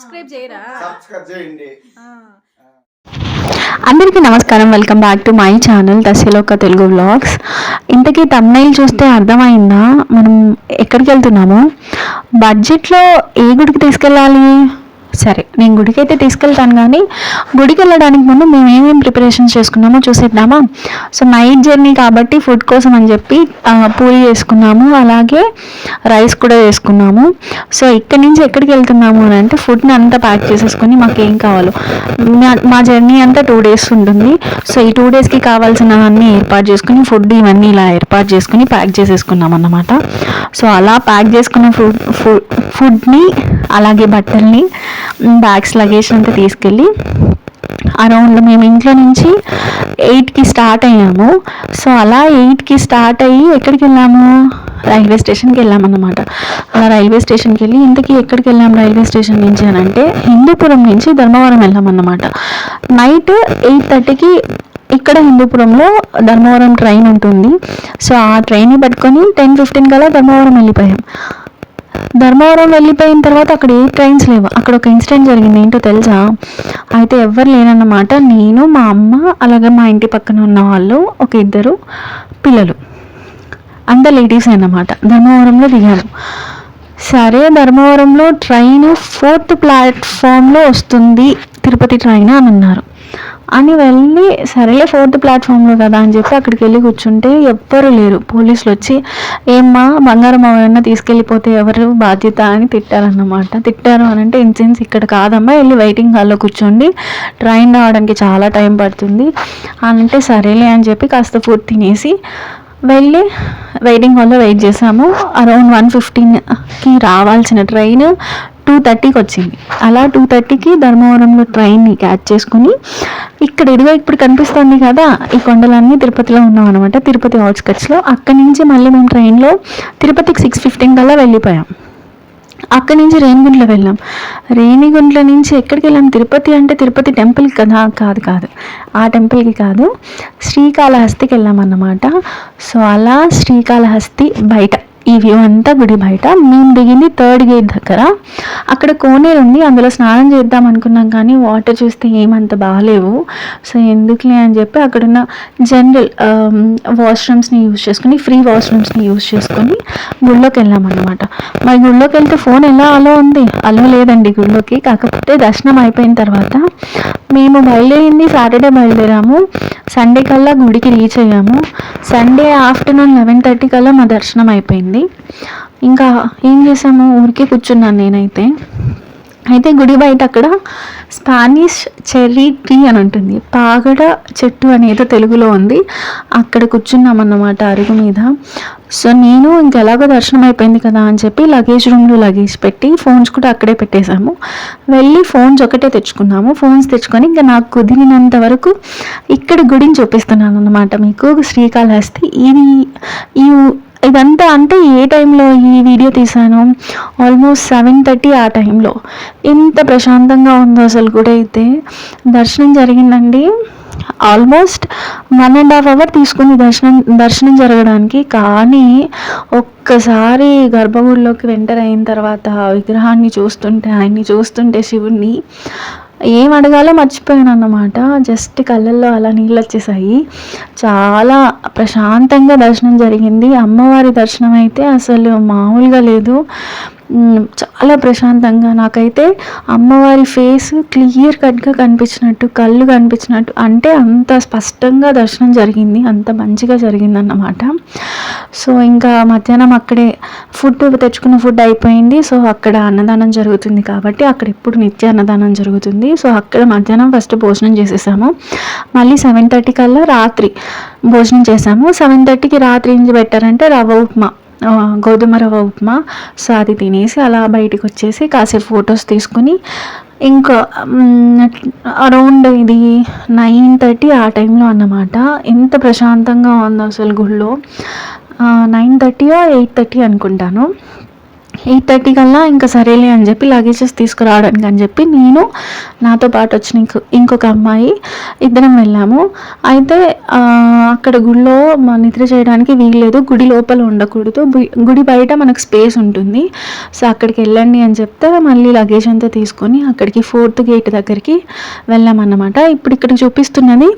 Subscribe చేయరా? Subscribe చేయండి. అందరికీ నమస్కారం. Welcome back to my channel దశలోక Telugu vlogs. ఇంతకీ తమ్నైల్ చూస్తే అర్థమైందా? మనం ఎక్కడికి వెళ్తున్నాము? బడ్జెట్లో ఏ గుడికి తీసుకెళ్ళాలి? సరే నేను గుడికి అయితే తీసుకెళ్తాను కానీ గుడికి వెళ్ళడానికి ముందు మేము ఏమేమి ప్రిపరేషన్స్ చేసుకున్నామో చూసేద్దామా? సో నైట్ జర్నీ కాబట్టి ఫుడ్ కోసం అని చెప్పి పూరి చేసుకున్నాము అలాగే రైస్ కూడా చేసుకున్నాము. సో ఇక్కడి నుంచి ఎక్కడికి వెళ్తున్నాము అని అంటే ఫుడ్ని అంతా ప్యాక్ చేసేసుకొని మాకు ఏం కావాలో. మా- మా జర్నీ అంతా టూ డేస్ ఉంటుంది. సో ఈ టూ డేస్కి కావాల్సినవన్నీ ఏర్పాటు చేసుకుని ఫుడ్ ఇవన్నీ ఇలా ఏర్పాటు చేసుకుని ప్యాక్ చేసేసుకున్నాం అన్నమాట. సో అలా ప్యాక్ చేసుకున్న ఫుడ్ ఫుడ్ ఫుడ్ని అలాగే బట్టల్ని బ్యాగ్స్ లగేజ్ అంతా తీసుకెళ్ళి అరౌండ్ మేము ఇంట్లో నుంచి ఎయిట్కి స్టార్ట్ అయ్యాము. సో అలా ఎయిట్కి స్టార్ట్ అయ్యి ఎక్కడికి వెళ్ళాము? రైల్వే స్టేషన్కి వెళ్ళామన్నమాట అలా రైల్వే స్టేషన్కి వెళ్ళి ఇంతకీ ఎక్కడికి వెళ్ళాము రైల్వే స్టేషన్ నుంచి అని అంటే హిందూపురం నుంచి ధర్మవరం వెళ్ళామన్నమాట నైట్ ఎయిట్ థర్టీకి ఇక్కడ హిందూపురంలో ధర్మవరం ట్రైన్ ఉంటుంది. సో ఆ ట్రైన్ని పట్టుకొని టెన్ ఫిఫ్టీన్ కల్లా ధర్మవరం వెళ్ళిపోయాం. ధర్మవరం వెళ్ళిపోయిన తర్వాత అక్కడ ఏ ట్రైన్స్ లేవు. అక్కడ ఒక ఇన్సిడెంట్ జరిగింది. ఏంటో తెలుసా? అయితే ఎవరు లేనన్నమాట నేను మా అమ్మ అలాగే మా ఇంటి పక్కన ఉన్న వాళ్ళు ఒక ఇద్దరు పిల్లలు. అంత లేడీస్ అన్నమాట. ధర్మవరంలో దిగాము సరే ధర్మవరంలో ట్రైన్ ఫోర్త్ ప్లాట్ఫామ్లో వస్తుంది. తిరుపతి ట్రైన్ అని అన్నారు. అని వెళ్ళి సరేలే ఫోర్త్ ప్లాట్ఫామ్లో కదా అని చెప్పి అక్కడికి వెళ్ళి కూర్చుంటే ఎవ్వరు లేరు. పోలీసులు వచ్చి ఏమ్మా బంగారం ఎవరైనా తీసుకెళ్ళిపోతే ఎవరు? బాధ్యత? అని తిట్టారన్నమాట. తిట్టారు అని అంటే ఇన్సెన్స్ ఇక్కడ కాదమ్మా వెళ్ళి వెయిటింగ్ హాల్లో కూర్చోండి. ట్రైన్ రావడానికి చాలా టైం పడుతుంది. అని అంటే సరేలే అని చెప్పి కాస్త ఫుడ్ తినేసి వెళ్ళి వెయిటింగ్ హాల్లో వెయిట్ చేసాము. అరౌండ్ వన్ ఫిఫ్టీన్కి రావాల్సిన ట్రైన్ టూ థర్టీకి వచ్చింది. అలా టూ థర్టీకి ధర్మవరంలో ట్రైన్ని క్యాచ్ చేసుకుని ఇక్కడ ఇదిగో ఇప్పుడు కనిపిస్తుంది కదా ఈ కొండలన్నీ తిరుపతిలో ఉన్నాం అనమాట తిరుపతి అవుట్స్కట్స్లో. అక్కడి నుంచి మళ్ళీ మేము ట్రైన్లో తిరుపతికి సిక్స్ ఫిఫ్టీన్ కల్లా వెళ్ళిపోయాం. అక్కడి నుంచి రేణిగుంట్ల వెళ్ళాం. రేణిగుంట్ల నుంచి ఎక్కడికి వెళ్ళాం? తిరుపతి అంటే తిరుపతి టెంపుల్ కదా కాదు కాదు. ఆ టెంపుల్కి కాదు శ్రీకాళహస్తికి వెళ్ళాం అన్నమాట సో అలా శ్రీకాళహస్తి బయట. ఈ వ్యూ అంతా గుడి బయట. మేము దిగింది థర్డ్ గేట్ దగ్గర. అక్కడ కోనేరు ఉంది. అందులో స్నానం చేద్దాం అనుకున్నాం కానీ వాటర్ చూస్తే ఏమంత బాగాలేవు. సో ఎందుకులే అని చెప్పి అక్కడున్న జనరల్ వాష్రూమ్స్ని యూజ్ చేసుకుని ఫ్రీ వాష్రూమ్స్ని యూజ్ చేసుకొని గుళ్ళోకి వెళ్ళామన్నమాట మరి గుళ్ళోకి వెళ్తే ఫోన్ ఎలా అలో ఉంది? అలో లేదండి గుళ్ళోకి. కాకపోతే దర్శనం అయిపోయిన తర్వాత మేము బయలుదేరింది సాటర్డే బయలుదేరాము. సండే కల్లా గుడికి రీచ్ అయ్యాము. సండే ఆఫ్టర్నూన్ లెవెన్ థర్టీ కల్లా మా దర్శనం అయిపోయింది. ఇంకా ఏం చేసాము ఊరికే కూర్చున్నాను నేనైతే. అయితే గుడి బయట అక్కడ స్పానిష్ చెర్రీ ట్రీ అని ఉంటుంది. పాగడ చెట్టు అనేది తెలుగులో ఉంది. అక్కడ కూర్చున్నామన్నమాట అరుగు మీద. సో నేను ఇంకెలాగో దర్శనం అయిపోయింది కదా అని చెప్పి లగేజ్ రూమ్లో లగేజ్ పెట్టి ఫోన్స్ కూడా అక్కడే పెట్టేశాము. వెళ్ళి ఫోన్స్ ఒకటే తెచ్చుకున్నాము. ఫోన్స్ తెచ్చుకొని ఇంకా నాకు కుదిరినంత వరకు ఇక్కడ గుడిని చూపిస్తున్నాను అన్నమాట మీకు. శ్రీకాళహస్తి. ఇది ఈ ఇదంతా అంటే ఏ టైంలో ఈ వీడియో తీసాను ఆల్మోస్ట్ సెవెన్ థర్టీ ఆ టైంలో. ఎంత ప్రశాంతంగా ఉందో అసలు కూడా అయితే. దర్శనం జరిగిందండి. Almost one and half hour తీసుకుంది దర్శనం దర్శనం జరగడానికి. కానీ ఒక్కసారి గర్భగుడిలోకి వెంటర్ అయిన తర్వాత విగ్రహాన్ని చూస్తుంటే ఆయన్ని చూస్తుంటే శివుణ్ణి ఏం అడగాలో మర్చిపోయాను అన్నమాట జస్ట్ కళ్ళల్లో అలా నీళ్ళు వచ్చేసాయి చాలా ప్రశాంతంగా దర్శనం జరిగింది. అమ్మవారి దర్శనం అయితే అసలు మామూలుగా లేదు. చాలా ప్రశాంతంగా నాకైతే అమ్మవారి ఫేస్ క్లియర్ కట్గా కనిపించినట్టు కళ్ళు కనిపించినట్టు అంటే అంత స్పష్టంగా దర్శనం జరిగింది అంత మంచిగా జరిగిందన్నమాట. సో ఇంకా మధ్యాహ్నం అక్కడే ఫుడ్ తెచ్చుకున్న ఫుడ్ అయిపోయింది. సో అక్కడ అన్నదానం జరుగుతుంది కాబట్టి అక్కడ ఎప్పుడు నిత్య అన్నదానం జరుగుతుంది. సో అక్కడ మధ్యాహ్నం ఫస్ట్ భోజనం చేసేసాము. మళ్ళీ సెవెన్ థర్టీ కల్లా రాత్రి భోజనం చేసాము. సెవెన్ థర్టీకి రాత్రి ఏం పెట్టారంటే రవ్వ ఉప్మా. గోధుమ రవ్వ ఉప్మా. సో అది తినేసి అలా బయటకు వచ్చేసి కాసేపు ఫొటోస్ తీసుకుని ఇంకా అరౌండ్ ఇది నైన్ థర్టీ ఆ టైంలో అన్నమాట. ఎంత ప్రశాంతంగా ఉందో అసలు గుళ్ళో. నైన్ థర్టీయో ఎయిట్ థర్టీ అనుకుంటాను. ఎయిట్ థర్టీ కల్లా ఇంకా సరేలే అని చెప్పి లగేజెస్ తీసుకురావడానికి అని చెప్పి నేను నాతో పాటు వచ్చిన ఇంకొక అమ్మాయి ఇద్దరం వెళ్ళాము. అయితే అక్కడ గుడిలో మా నిద్ర చేయడానికి వీల్లేదు. గుడి లోపల ఉండకూడదు. గుడి బయట మనకు స్పేస్ ఉంటుంది. సో అక్కడికి వెళ్ళండి అని చెప్తే మళ్ళీ లగేజ్ అంతా తీసుకొని అక్కడికి ఫోర్త్ గేట్ దగ్గరికి వెళ్ళామన్నమాట. ఇప్పుడు ఇక్కడ చూపిస్తున్నది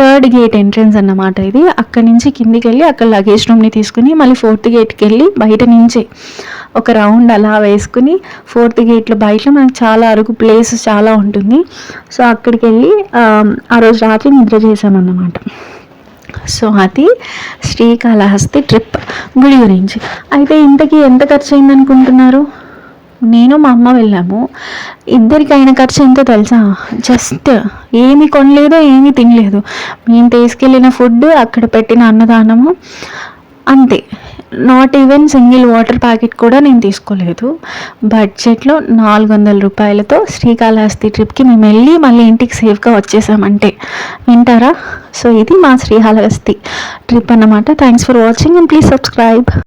థర్డ్ గేట్ ఎంట్రన్స్ అన్నమాట ఇది. అక్కడి నుంచి కిందికి వెళ్ళి అక్కడ లగేజ్ రూమ్ని తీసుకుని మళ్ళీ ఫోర్త్ గేట్కి వెళ్ళి బయట నుంచే ఒక రౌండ్ అలా వేసుకుని ఫోర్త్ గేట్లో బయట మనకు చాలా అరుగు ప్లేస్ చాలా ఉంటుంది. సో అక్కడికి వెళ్ళి ఆ, రోజు రాత్రి నిద్ర చేసామన్నమాట సో అది శ్రీకాళహస్తి ట్రిప్ గుడి గురించి. అయితే ఇంతకీ ఎంత ఖర్చు అయింది అనుకుంటున్నారు నేను మా అమ్మ వెళ్ళాము. ఇద్దరికి అయిన ఖర్చు ఎంతో తెలుసా? జస్ట్ ఏమి కొనలేదు ఏమీ తినలేదు. మేము తీసుకెళ్ళిన ఫుడ్ అక్కడ పెట్టిన అన్నదానము అంతే. Not even single water packet కూడా నేను తీసుకోలేదు. బడ్జెట్లో నాలుగు వందల రూపాయలతో శ్రీకాళహస్తి ట్రిప్కి మేము వెళ్ళి మళ్ళీ ఇంటికి సేఫ్గా వచ్చేసామంటే. వింటారా? సో ఇది మా శ్రీకాళహస్తి ట్రిప్ అన్నమాట. Thanks for watching and please subscribe